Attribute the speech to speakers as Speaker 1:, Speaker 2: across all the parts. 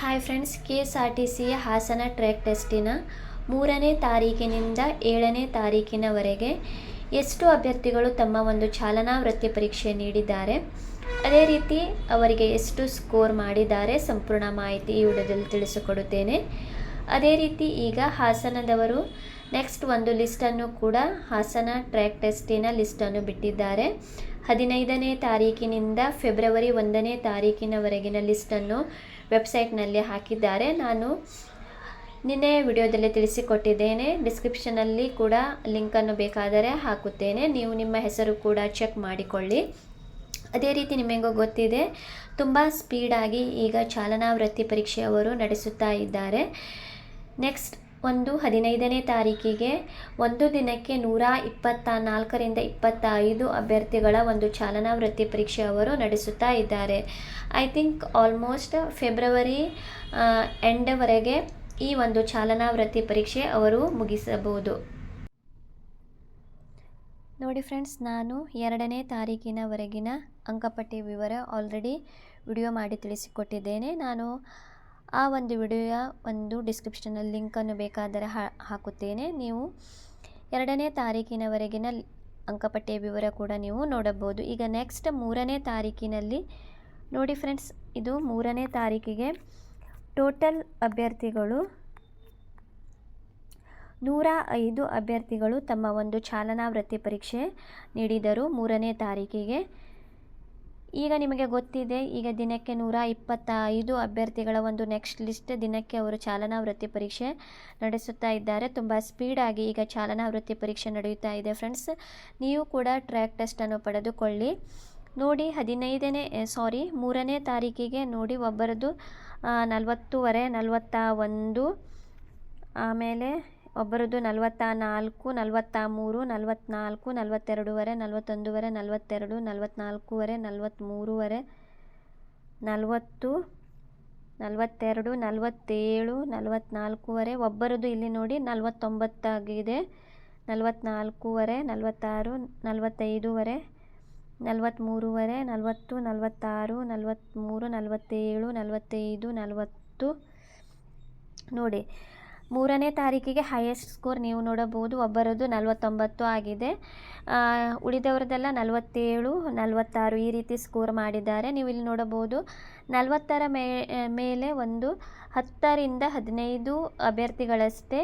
Speaker 1: Hi friends K S R T ಸಿಯ Hassan track ಟೆಸ್ಟಿನ ಮೂರನೇ ತಾರೀಕಿನಿಂದ ಏಳನೇ ತಾರೀಕಿನವರೆಗೆ ಎಷ್ಟು ಅಭ್ಯರ್ಥಿಗಳು ತಮ್ಮ ಒಂದು ಚಾಲನಾ ವೃತ್ತಿ ಪರೀಕ್ಷೆ ನೀಡಿದ್ದಾರೆ. ಅದೇ ರೀತಿ ಅವರಿಗೆ ಎಷ್ಟು ಸ್ಕೋರ್ ಮಾಡಿದ್ದಾರೆ ಸಂಪೂರ್ಣ ಮಾಹಿತಿ ಈ ವಿಡಿಯೋದಲ್ಲಿ ತಿಳಿಸಿಕೊಡುತ್ತೇನೆ. ಅದೇ ರೀತಿ ಈಗ ಹಾಸನದವರು ನೆಕ್ಸ್ಟ್ ಒಂದು ಲಿಸ್ಟನ್ನು ಕೂಡ ಹಾಸನ ಟ್ರ್ಯಾಕ್ ಟೆಸ್ಟಿನ ಲಿಸ್ಟನ್ನು ಬಿಟ್ಟಿದ್ದಾರೆ. ಹದಿನೈದನೇ ತಾರೀಕಿನಿಂದ ಫೆಬ್ರವರಿ ಒಂದನೇ ತಾರೀಕಿನವರೆಗಿನ ಲಿಸ್ಟನ್ನು ವೆಬ್ಸೈಟ್ನಲ್ಲಿ ಹಾಕಿದ್ದಾರೆ. ನಾನು ನಿನ್ನೆ ವಿಡಿಯೋದಲ್ಲಿ ತಿಳಿಸಿಕೊಟ್ಟಿದ್ದೇನೆ. ಡಿಸ್ಕ್ರಿಪ್ಷನಲ್ಲಿ ಕೂಡ ಲಿಂಕನ್ನು ಬೇಕಾದರೆ ಹಾಕುತ್ತೇನೆ. ನೀವು ನಿಮ್ಮ ಹೆಸರು ಕೂಡ ಚೆಕ್ ಮಾಡಿಕೊಳ್ಳಿ. ಅದೇ ರೀತಿ ನಿಮಗೂ ಗೊತ್ತಿದೆ, ತುಂಬ ಸ್ಪೀಡಾಗಿ ಈಗ ಚಾಲನಾ ವೃತ್ತಿ ಪರೀಕ್ಷೆಯವರು ನಡೆಸುತ್ತಾ ಇದ್ದಾರೆ. ನೆಕ್ಸ್ಟ್ ಒಂದು ಹದಿನೈದನೇ ತಾರೀಕಿಗೆ ಒಂದು ದಿನಕ್ಕೆ ನೂರ ಇಪ್ಪತ್ತ ನಾಲ್ಕರಿಂದ ಇಪ್ಪತ್ತ ಐದು ಅಭ್ಯರ್ಥಿಗಳ ಒಂದು ಚಾಲನಾ ವೃತ್ತಿ ಪರೀಕ್ಷೆ ಅವರು ನಡೆಸುತ್ತಾ ಇದ್ದಾರೆ. ಐ ಥಿಂಕ್ ಆಲ್ಮೋಸ್ಟ್ ಫೆಬ್ರವರಿ ಎಂಡವರೆಗೆ ಈ ಒಂದು ಚಾಲನಾ ವೃತ್ತಿ ಪರೀಕ್ಷೆ ಅವರು ಮುಗಿಸಬಹುದು. ನೋಡಿ ಫ್ರೆಂಡ್ಸ್, ನಾನು ಎರಡನೇ ತಾರೀಕಿನವರೆಗಿನ ಅಂಕಪಟ್ಟಿ ವಿವರ ಆಲ್ರೆಡಿ ವಿಡಿಯೋ ಮಾಡಿ ತಿಳಿಸಿಕೊಟ್ಟಿದ್ದೇನೆ. ನಾನು ಆ ಒಂದು ವಿಡಿಯೋಯ ಒಂದು ಡಿಸ್ಕ್ರಿಪ್ಷನಲ್ಲಿ ಲಿಂಕನ್ನು ಬೇಕಾದರೆ ಹಾಕುತ್ತೇನೆ. ನೀವು ಎರಡನೇ ತಾರೀಕಿನವರೆಗಿನ ಅಂಕಪಟ್ಟಿಯ ವಿವರ ಕೂಡ ನೀವು ನೋಡಬಹುದು. ಈಗ ನೆಕ್ಸ್ಟ್ ಮೂರನೇ ತಾರೀಕಿನಲ್ಲಿ ನೋಡಿ ಫ್ರೆಂಡ್ಸ್ ಇದು ಮೂರನೇ ತಾರೀಕಿಗೆ ಟೋಟಲ್ ಅಭ್ಯರ್ಥಿಗಳು ನೂರ ಐದು ಅಭ್ಯರ್ಥಿಗಳು ತಮ್ಮ ಒಂದು ಚಾಲನಾ ವೃತ್ತಿ ಪರೀಕ್ಷೆ ನೀಡಿದರು ಮೂರನೇ ತಾರೀಕಿಗೆ. ಈಗ ನಿಮಗೆ ಗೊತ್ತಿದೆ, ಈಗ ದಿನಕ್ಕೆ ನೂರ ಇಪ್ಪತ್ತ ಐದು ಅಭ್ಯರ್ಥಿಗಳ ಒಂದು ನೆಕ್ಸ್ಟ್ ಲಿಸ್ಟ್ ದಿನಕ್ಕೆ ಅವರು ಚಾಲನಾ ವೃತ್ತಿ ಪರೀಕ್ಷೆ ನಡೆಸುತ್ತಾ ಇದ್ದಾರೆ. ತುಂಬ ಸ್ಪೀಡಾಗಿ ಈಗ ಚಾಲನಾ ವೃತ್ತಿ ಪರೀಕ್ಷೆ ನಡೆಯುತ್ತಾ ಇದೆ ಫ್ರೆಂಡ್ಸ್ ನೀವು ಕೂಡ ಟ್ರ್ಯಾಕ್ ಟೆಸ್ಟನ್ನು ಪಡೆದುಕೊಳ್ಳಿ. ನೋಡಿ ಹದಿನೈದನೇ ಸಾರಿ ಮೂರನೇ ತಾರೀಕಿಗೆ ನೋಡಿ ಒಬ್ಬರದ್ದು ನಲವತ್ತೂವರೆ, ನಲವತ್ತ ಒಂದು, ಆಮೇಲೆ ಒಬ್ಬರದ್ದು ನಲವತ್ತ ನಾಲ್ಕು ನಲವತ್ತ ಮೂರು ನಲವತ್ತ್ನಾಲ್ಕು ನಲವತ್ತೆರಡುವರೆ, ನಲವತ್ತೊಂದುವರೆ, ನಲವತ್ತೆರಡು ನಲವತ್ತ್ನಾಲ್ಕುವರೆ ನಲವತ್ತ್ಮೂರುವರೆ ನಲವತ್ತು, ನಲವತ್ತೆರಡು, ನಲವತ್ತೇಳು ನಲವತ್ತ್ನಾಲ್ಕುವರೆ ಒಬ್ಬರದ್ದು ಇಲ್ಲಿ ನೋಡಿ ನಲವತ್ತೊಂಬತ್ತಾಗಿದೆ ನಲವತ್ತ್ನಾಲ್ಕುವರೆ ನಲವತ್ತಾರು, ನಲವತ್ತೈದುವರೆ ನಲವತ್ತ್ಮೂರುವರೆ ನಲವತ್ತು, ನಲವತ್ತಾರು ನಲವತ್ತ್ಮೂರು ನಲವತ್ತೇಳು, ನಲವತ್ತೈದು, ನಲವತ್ತು. ನೋಡಿ ಮೂರನೇ ತಾರೀಕಿಗೆ ಹೈಯೆಸ್ಟ್ ಸ್ಕೋರ್ ನೀವು ನೋಡಬಹುದು. ಒಬ್ಬರದ್ದು ನಲವತ್ತೊಂಬತ್ತು ಆಗಿದೆ. ಉಳಿದವರದೆಲ್ಲ ನಲವತ್ತೇಳು, ನಲವತ್ತಾರು ಈ ರೀತಿ ಸ್ಕೋರ್ ಮಾಡಿದ್ದಾರೆ. ನೀವು ಇಲ್ಲಿ ನೋಡಬಹುದು ನಲವತ್ತರ ಮೇ, ಮೇಲೆ ಒಂದು ಹತ್ತರಿಂದ ಹದಿನೈದು ಅಭ್ಯರ್ಥಿಗಳಷ್ಟೇ,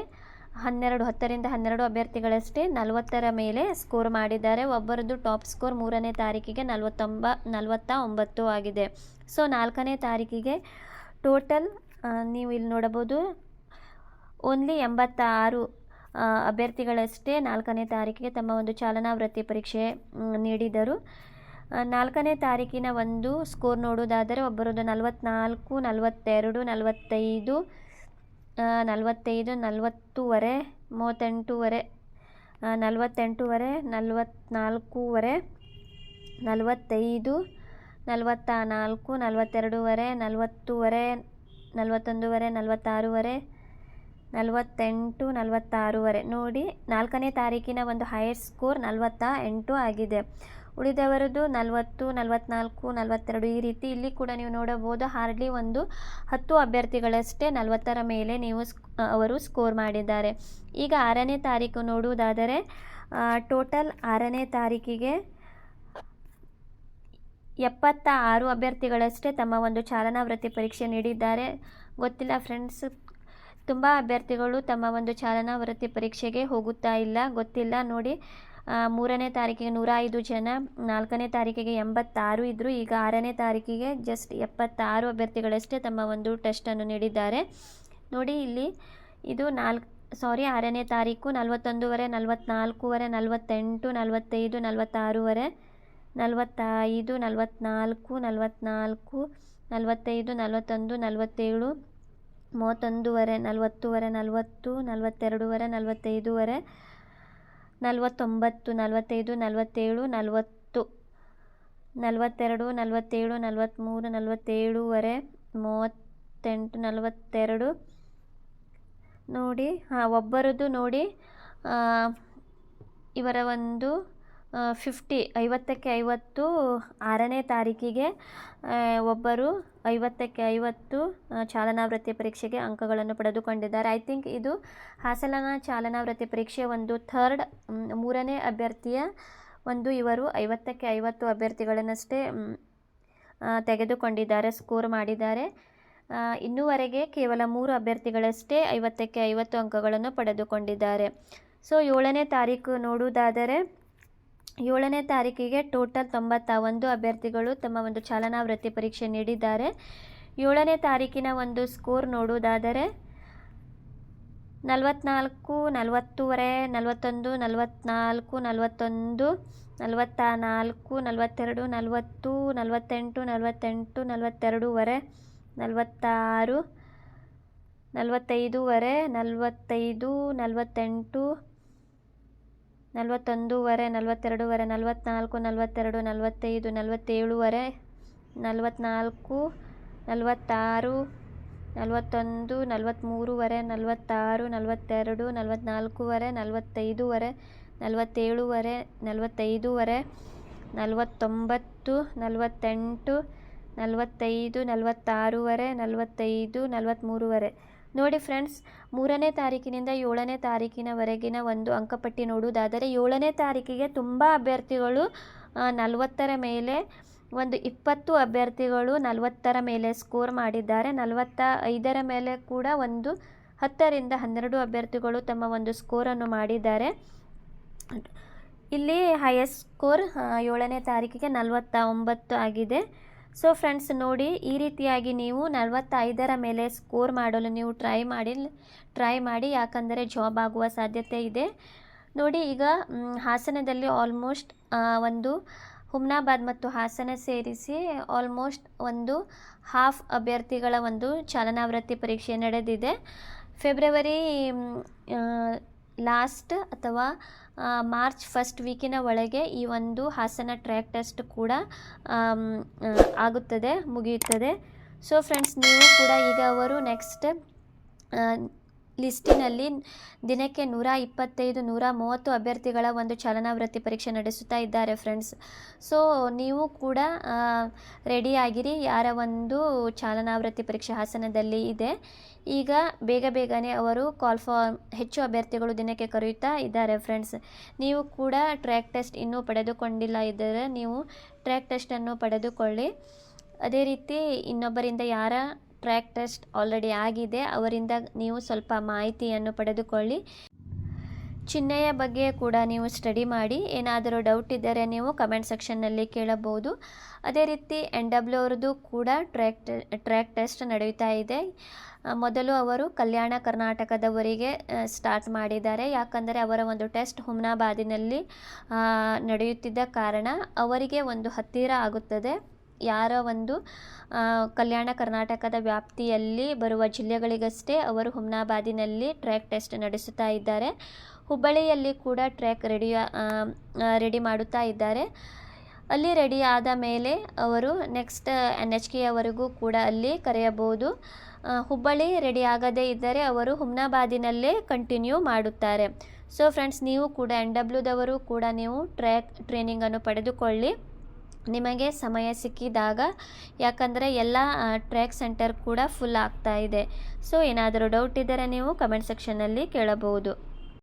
Speaker 1: ಹನ್ನೆರಡು, ಹತ್ತರಿಂದ ಹನ್ನೆರಡು ಅಭ್ಯರ್ಥಿಗಳಷ್ಟೇ ನಲವತ್ತರ ಮೇಲೆ ಸ್ಕೋರ್ ಮಾಡಿದ್ದಾರೆ. ಒಬ್ಬರದ್ದು ಟಾಪ್ ಸ್ಕೋರ್ ಮೂರನೇ ತಾರೀಕಿಗೆ ನಲವತ್ತೊಂಬ, ನಲವತ್ತ ಒಂಬತ್ತು ಆಗಿದೆ. ಸೊ ನಾಲ್ಕನೇ ತಾರೀಕಿಗೆ ಟೋಟಲ್ ನೀವು ಇಲ್ಲಿ ನೋಡಬಹುದು ಓನ್ಲಿ ಎಂಬತ್ತ ಆರು ಅಭ್ಯರ್ಥಿಗಳಷ್ಟೇ ನಾಲ್ಕನೇ ತಾರೀಕಿಗೆ ತಮ್ಮ ಒಂದು ಚಾಲನಾ ವೃತ್ತಿ ಪರೀಕ್ಷೆ ನೀಡಿದರು. ನಾಲ್ಕನೇ ತಾರೀಕಿನ ಒಂದು ಸ್ಕೋರ್ ನೋಡೋದಾದರೆ ಒಬ್ಬರದ್ದು ನಲವತ್ತ್ನಾಲ್ಕು ನಲವತ್ತೆರಡು, ನಲವತ್ತೈದು ನಲವತ್ತೈದು, ನಲವತ್ತೂವರೆ, ಮೂವತ್ತೆಂಟೂವರೆ ನಲವತ್ತೆಂಟೂವರೆ ನಲವತ್ತ್ನಾಲ್ಕೂವರೆ ನಲವತ್ತೈದು ನಲವತ್ತ ನಾಲ್ಕು ನಲವತ್ತೆರಡೂವರೆ, ನಲವತ್ತೂವರೆ, ನಲವತ್ತೊಂದೂವರೆ, ನಲವತ್ತಾರೂವರೆ ನಲವತ್ತೆಂಟು, ನಲವತ್ತಾರೂವರೆ. ನೋಡಿ, ನಾಲ್ಕನೇ ತಾರೀಕಿನ ಒಂದು ಹೈಯರ್ ಸ್ಕೋರ್ ನಲವತ್ತ ಎಂಟು ಆಗಿದೆ. ಉಳಿದವರದ್ದು ನಲವತ್ತು ನಲವತ್ತ್ನಾಲ್ಕು ನಲವತ್ತೆರಡು ಈ ರೀತಿ ಇಲ್ಲಿ ಕೂಡ ನೀವು ನೋಡಬಹುದು. ಹಾರ್ಡ್ಲಿ ಒಂದು ಹತ್ತು ಅಭ್ಯರ್ಥಿಗಳಷ್ಟೇ ನಲವತ್ತರ ಮೇಲೆ ನೀವು ಅವರು ಸ್ಕೋರ್ ಮಾಡಿದ್ದಾರೆ. ಈಗ ಆರನೇ ತಾರೀಕು ನೋಡುವುದಾದರೆ ಟೋಟಲ್ ಆರನೇ ತಾರೀಕಿಗೆ ಎಪ್ಪತ್ತ ಆರು ಅಭ್ಯರ್ಥಿಗಳಷ್ಟೇ ತಮ್ಮ ಒಂದು ಚಾಲನಾ ವೃತ್ತಿ ಪರೀಕ್ಷೆ ನೀಡಿದ್ದಾರೆ. ಗೊತ್ತಿಲ್ಲ ಫ್ರೆಂಡ್ಸ್ ತುಂಬ ಅಭ್ಯರ್ಥಿಗಳು ತಮ್ಮ ಒಂದು ಚಾಲನಾ ವೃತ್ತಿ ಪರೀಕ್ಷೆಗೆ ಹೋಗುತ್ತಾ ಇಲ್ಲ. ಗೊತ್ತಿಲ್ಲ. ನೋಡಿ ಮೂರನೇ ತಾರೀಕಿಗೆ ನೂರ ಐದು ಜನ, ನಾಲ್ಕನೇ ತಾರೀಕಿಗೆ ಎಂಬತ್ತಾರು ಇದ್ದರು ಈಗ ಆರನೇ ತಾರೀಕಿಗೆ ಜಸ್ಟ್ ಎಪ್ಪತ್ತಾರು ಅಭ್ಯರ್ಥಿಗಳಷ್ಟೇ ತಮ್ಮ ಒಂದು ಟೆಸ್ಟನ್ನು ನೀಡಿದ್ದಾರೆ. ನೋಡಿ, ಇಲ್ಲಿ ಇದು ನಾಲ್ಕು ಸಾರಿ ಆರನೇ ತಾರೀಕು, ನಲವತ್ತೊಂದುವರೆ ನಲವತ್ತ್ನಾಲ್ಕೂವರೆ ನಲವತ್ತೆಂಟು, ನಲವತ್ತೈದು, ನಲವತ್ತಾರೂವರೆ, ನಲವತ್ತೈದು ನಲವತ್ತ್ನಾಲ್ಕು ನಲವತ್ತ್ನಾಲ್ಕು ನಲವತ್ತೈದು, ನಲವತ್ತೊಂದು, ನಲವತ್ತೇಳು ಮೂವತ್ತೊಂದೂವರೆ, ನಲವತ್ತುವರೆ, ನಲವತ್ತು, ನಲವತ್ತೆರಡುವರೆ, ನಲವತ್ತೈದುವರೆ, ನಲವತ್ತೊಂಬತ್ತು, ನಲವತ್ತೈದು, ನಲವತ್ತೇಳು, ನಲವತ್ತು, ನಲವತ್ತೆರಡು, ನಲವತ್ತೇಳು ನಲವತ್ತ್ಮೂರು ನಲವತ್ತೇಳುವರೆ, ಮೂವತ್ತೆಂಟು, ನಲವತ್ತೆರಡು. ನೋಡಿ ಹಾಂ ಒಬ್ಬರದ್ದು ನೋಡಿ ಇವರ ಒಂದು ಫಿಫ್ಟಿ ಐವತ್ತಕ್ಕೆ ಐವತ್ತು, ಆರನೇ ತಾರೀಕಿಗೆ ಒಬ್ಬರು ಐವತ್ತಕ್ಕೆ ಐವತ್ತು ಚಾಲನಾವೃತ್ತಿ ಚಾಲನಾ ವೃತ್ತಿ ಪರೀಕ್ಷೆಗೆ ಅಂಕಗಳನ್ನು ಪಡೆದುಕೊಂಡಿದ್ದಾರೆ. ಐ ಥಿಂಕ್ ಇದು ಹಾಸನ ಚಾಲನಾ ಪರೀಕ್ಷೆ ಒಂದು ಥರ್ಡ್ ಮೂರನೇ ಅಭ್ಯರ್ಥಿಯ ಒಂದು ಇವರು ಐವತ್ತಕ್ಕೆ ಐವತ್ತು ಅಭ್ಯರ್ಥಿಗಳನ್ನಷ್ಟೇ ತೆಗೆದುಕೊಂಡಿದ್ದಾರೆ ಸ್ಕೋರ್ ಮಾಡಿದ್ದಾರೆ. ಇನ್ನೂವರೆಗೆ ಕೇವಲ ಮೂರು ಅಭ್ಯರ್ಥಿಗಳಷ್ಟೇ ಐವತ್ತಕ್ಕೆ ಐವತ್ತು ಅಂಕಗಳನ್ನು ಪಡೆದುಕೊಂಡಿದ್ದಾರೆ. ಸೊ ಏಳನೇ ತಾರೀಕು ನೋಡುವುದಾದರೆ ಏಳನೇ ತಾರೀಕಿಗೆ ಟೋಟಲ್ ತೊಂಬತ್ತ ಒಂದು ಅಭ್ಯರ್ಥಿಗಳು ತಮ್ಮ ಒಂದು ಚಾಲನಾ ವೃತ್ತಿ ಪರೀಕ್ಷೆ ನೀಡಿದ್ದಾರೆ. ಏಳನೇ ತಾರೀಕಿನ ಒಂದು ಸ್ಕೋರ್ ನೋಡುವುದಾದರೆ ನಲವತ್ನಾಲ್ಕು, ನಲವತ್ತೂವರೆ, ನಲವತ್ತೊಂದು, ನಲವತ್ನಾಲ್ಕು, ನಲವತ್ತೊಂದು ನಲವತ್ತ ನಾಲ್ಕು ನಲವತ್ತೆರಡು, ನಲವತ್ತು, ನಲವತ್ತೆಂಟು ನಲವತ್ತೆಂಟು, ನಲವತ್ತೆರಡೂವರೆ, ನಲವತ್ತಾರು, ನಲವತ್ತೈದೂವರೆ, ನಲವತ್ತೈದು, ನಲವತ್ತೆಂಟು ನಲವತ್ತೊಂದೂವರೆ, ನಲವತ್ತೆರಡೂವರೆ ನಲವತ್ತ್ನಾಲ್ಕು ನಲವತ್ತೆರಡು, ನಲವತ್ತೈದು, ನಲವತ್ತೇಳುವರೆ ನಲವತ್ತ್ನಾಲ್ಕು ನಲವತ್ತಾರು, ನಲವತ್ತೊಂದು ನಲವತ್ತ್ಮೂರುವರೆ ನಲವತ್ತಾರು, ನಲವತ್ತೆರಡು ನಲವತ್ತ್ನಾಲ್ಕುವರೆ ನಲವತ್ತೈದೂವರೆ, ನಲವತ್ತೇಳುವರೆ, ನಲವತ್ತೈದೂವರೆ, ನಲವತ್ತೊಂಬತ್ತು, ನಲವತ್ತೆಂಟು, ನಲವತ್ತೈದು, ನಲವತ್ತಾರೂವರೆ, ನಲವತ್ತೈದು ನಲವತ್ತ್ಮೂರುವರೆ ನೋಡಿ ಫ್ರೆಂಡ್ಸ್, ಮೂರನೇ ತಾರೀಕಿನಿಂದ ಏಳನೇ ತಾರೀಕಿನವರೆಗಿನ ಒಂದು ಅಂಕಪಟ್ಟಿ ನೋಡುವುದಾದರೆ, ಏಳನೇ ತಾರೀಕಿಗೆ ತುಂಬ ಅಭ್ಯರ್ಥಿಗಳು ನಲವತ್ತರ ಮೇಲೆ, ಒಂದು ಇಪ್ಪತ್ತು ಅಭ್ಯರ್ಥಿಗಳು ನಲವತ್ತರ ಮೇಲೆ ಸ್ಕೋರ್ ಮಾಡಿದ್ದಾರೆ. ನಲವತ್ತ ಐದರ ಮೇಲೆ ಕೂಡ ಒಂದು ಹತ್ತರಿಂದ ಹನ್ನೆರಡು ಅಭ್ಯರ್ಥಿಗಳು ತಮ್ಮ ಒಂದು ಸ್ಕೋರನ್ನು ಮಾಡಿದ್ದಾರೆ. ಇಲ್ಲಿ ಹೈಯೆಸ್ಟ್ ಸ್ಕೋರ್ ಏಳನೇ ತಾರೀಕಿಗೆ ನಲವತ್ತ ಒಂಬತ್ತು ಆಗಿದೆ. ಸೊ ಫ್ರೆಂಡ್ಸ್ ನೋಡಿ, ಈ ರೀತಿಯಾಗಿ ನೀವು ನಲವತ್ತೈದರ ಮೇಲೆ ಸ್ಕೋರ್ ಮಾಡಲು ನೀವು ಟ್ರೈ ಮಾಡಿ ಟ್ರೈ ಮಾಡಿ, ಯಾಕಂದರೆ ಜಾಬ್ ಆಗುವ ಸಾಧ್ಯತೆ ಇದೆ. ನೋಡಿ, ಈಗ ಹಾಸನದಲ್ಲಿ ಆಲ್ಮೋಸ್ಟ್ ಒಂದು ಹುಮ್ನಾಬಾದ್ ಮತ್ತು ಹಾಸನ ಸೇರಿಸಿ ಆಲ್ಮೋಸ್ಟ್ ಒಂದು ಹಾಫ್ ಅಭ್ಯರ್ಥಿಗಳ ಒಂದು ಚಾಲನಾ ವೃತ್ತಿ ಪರೀಕ್ಷೆ ನಡೆದಿದೆ. ಫೆಬ್ರವರಿ ಲಾಸ್ಟ್ ಅಥವಾ ಮಾರ್ಚ್ ಫಸ್ಟ್ ವೀಕಿನ ಒಳಗೆ ಈ ಒಂದು ಹಾಸನ ಟ್ರ್ಯಾಕ್ ಟೆಸ್ಟ್ ಕೂಡ ಆಗುತ್ತದೆ, ಮುಗಿಯುತ್ತದೆ. ಸೊ ಫ್ರೆಂಡ್ಸ್ ನೀವು ಕೂಡ ಈಗ ಅವರು ನೆಕ್ಸ್ಟ್ ಲಿಸ್ಟಿನಲ್ಲಿ ದಿನಕ್ಕೆ ನೂರ ಇಪ್ಪತ್ತೈದು, ನೂರ ಮೂವತ್ತು ಅಭ್ಯರ್ಥಿಗಳ ಒಂದು ಚಾಲನಾ ವೃತ್ತಿ ಪರೀಕ್ಷೆ ನಡೆಸುತ್ತಾ ಇದ್ದಾರೆ ಫ್ರೆಂಡ್ಸ್. ಸೊ, ನೀವು ಕೂಡ ರೆಡಿಯಾಗಿರಿ ಯಾರ ಒಂದು ಚಾಲನಾ ವೃತ್ತಿ ಪರೀಕ್ಷೆ ಹಾಸನದಲ್ಲಿ ಇದೆ. ಈಗ ಬೇಗ ಬೇಗನೆ ಅವರು ಕಾಲ್ ಫಾರ್ಮ್ ಹೆಚ್ಚು ಅಭ್ಯರ್ಥಿಗಳು ದಿನಕ್ಕೆ ಕರೆಯುತ್ತಾ ಇದ್ದಾರೆ ಫ್ರೆಂಡ್ಸ್. ನೀವು ಕೂಡ ಟ್ರ್ಯಾಕ್ ಟೆಸ್ಟ್ ಇನ್ನೂ ಪಡೆದುಕೊಂಡಿಲ್ಲ ಇದ್ದರೆ ನೀವು ಟ್ರ್ಯಾಕ್ ಟೆಸ್ಟನ್ನು ಪಡೆದುಕೊಳ್ಳಿ. ಅದೇ ರೀತಿ ಇನ್ನೊಬ್ಬರಿಂದ ಯಾರ ಟ್ರ್ಯಾಕ್ ಟೆಸ್ಟ್ ಆಲ್ರೆಡಿ ಆಗಿದೆ. ಅವರಿಂದ ನೀವು ಸ್ವಲ್ಪ ಮಾಹಿತಿಯನ್ನು ಪಡೆದುಕೊಳ್ಳಿ. ಚಿಹ್ನೆಯ ಬಗ್ಗೆ ಕೂಡ ನೀವು ಸ್ಟಡಿ ಮಾಡಿ. ಏನಾದರೂ ಡೌಟ್ ಇದ್ದರೆ ನೀವು ಕಮೆಂಟ್ ಸೆಕ್ಷನ್ನಲ್ಲಿ ಕೇಳಬಹುದು. ಅದೇ ರೀತಿ ಎನ್ ಡಬ್ಲ್ಯೂ ಅವ್ರದ್ದು ಕೂಡ ಟ್ರ್ಯಾಕ್ ಟ್ರ್ಯಾಕ್ ಟೆಸ್ಟ್ ನಡೆಯುತ್ತಾ ಇದೆ. ಮೊದಲು ಅವರು ಕಲ್ಯಾಣ ಕರ್ನಾಟಕದವರಿಗೆ ಸ್ಟಾರ್ಟ್ ಮಾಡಿದ್ದಾರೆ. ಯಾಕಂದರೆ ಅವರ ಒಂದು ಟೆಸ್ಟ್ ಹುಮ್ನಾಬಾದಿನಲ್ಲಿ ನಡೆಯುತ್ತಿದ್ದ ಕಾರಣ ಅವರಿಗೆ ಒಂದು ಹತ್ತಿರ ಆಗುತ್ತದೆ. ಯಾರ ಒಂದು ಕಲ್ಯಾಣ ಕರ್ನಾಟಕದ ವ್ಯಾಪ್ತಿಯಲ್ಲಿ ಬರುವ ಜಿಲ್ಲೆಗಳಿಗಷ್ಟೇ ಅವರು ಹುಮ್ನಾಬಾದಿನಲ್ಲಿ ಟ್ರ್ಯಾಕ್ ಟೆಸ್ಟ್ ನಡೆಸುತ್ತಾ ಇದ್ದಾರೆ. ಹುಬ್ಬಳ್ಳಿಯಲ್ಲಿ ಕೂಡ ಟ್ರ್ಯಾಕ್ ರೆಡಿ ರೆಡಿ ಮಾಡುತ್ತಾ ಇದ್ದಾರೆ. ಅಲ್ಲಿ ರೆಡಿ ಆದ ಮೇಲೆ ಅವರು ನೆಕ್ಸ್ಟ್ ಎನ್ ಎಚ್ ಕೆಯವರೆಗೂ ಕೂಡ ಅಲ್ಲಿ ಕರೆಯಬಹುದು. ಹುಬ್ಬಳ್ಳಿ ರೆಡಿ ಆಗದೇ ಇದ್ದರೆ ಅವರು ಹುಮ್ನಾಬಾದಿನಲ್ಲೇ ಕಂಟಿನ್ಯೂ ಮಾಡುತ್ತಾರೆ. ಸೊ, ಫ್ರೆಂಡ್ಸ್, ನೀವು ಕೂಡ ಎನ್ ಡಬ್ಲ್ಯೂದವರು ಕೂಡ ನೀವು ಟ್ರ್ಯಾಕ್ ಟ್ರೈನಿಂಗನ್ನು ಪಡೆದುಕೊಳ್ಳಿ. ನಿಮಗೆ ಸಮಯ ಸಿಕ್ಕಿದಾಗ, ಯಾಕಂದರೆ ಎಲ್ಲ ಟ್ರ್ಯಾಕ್ ಸೆಂಟರ್ ಕೂಡ ಫುಲ್ ಆಗ್ತಾ ಇದೆ. ಸೊ ಏನಾದರೂ ಡೌಟ್ ಇದ್ದರೆ ನೀವು ಕಮೆಂಟ್ ಸೆಕ್ಷನ್ನಲ್ಲಿ ಕೇಳಬಹುದು.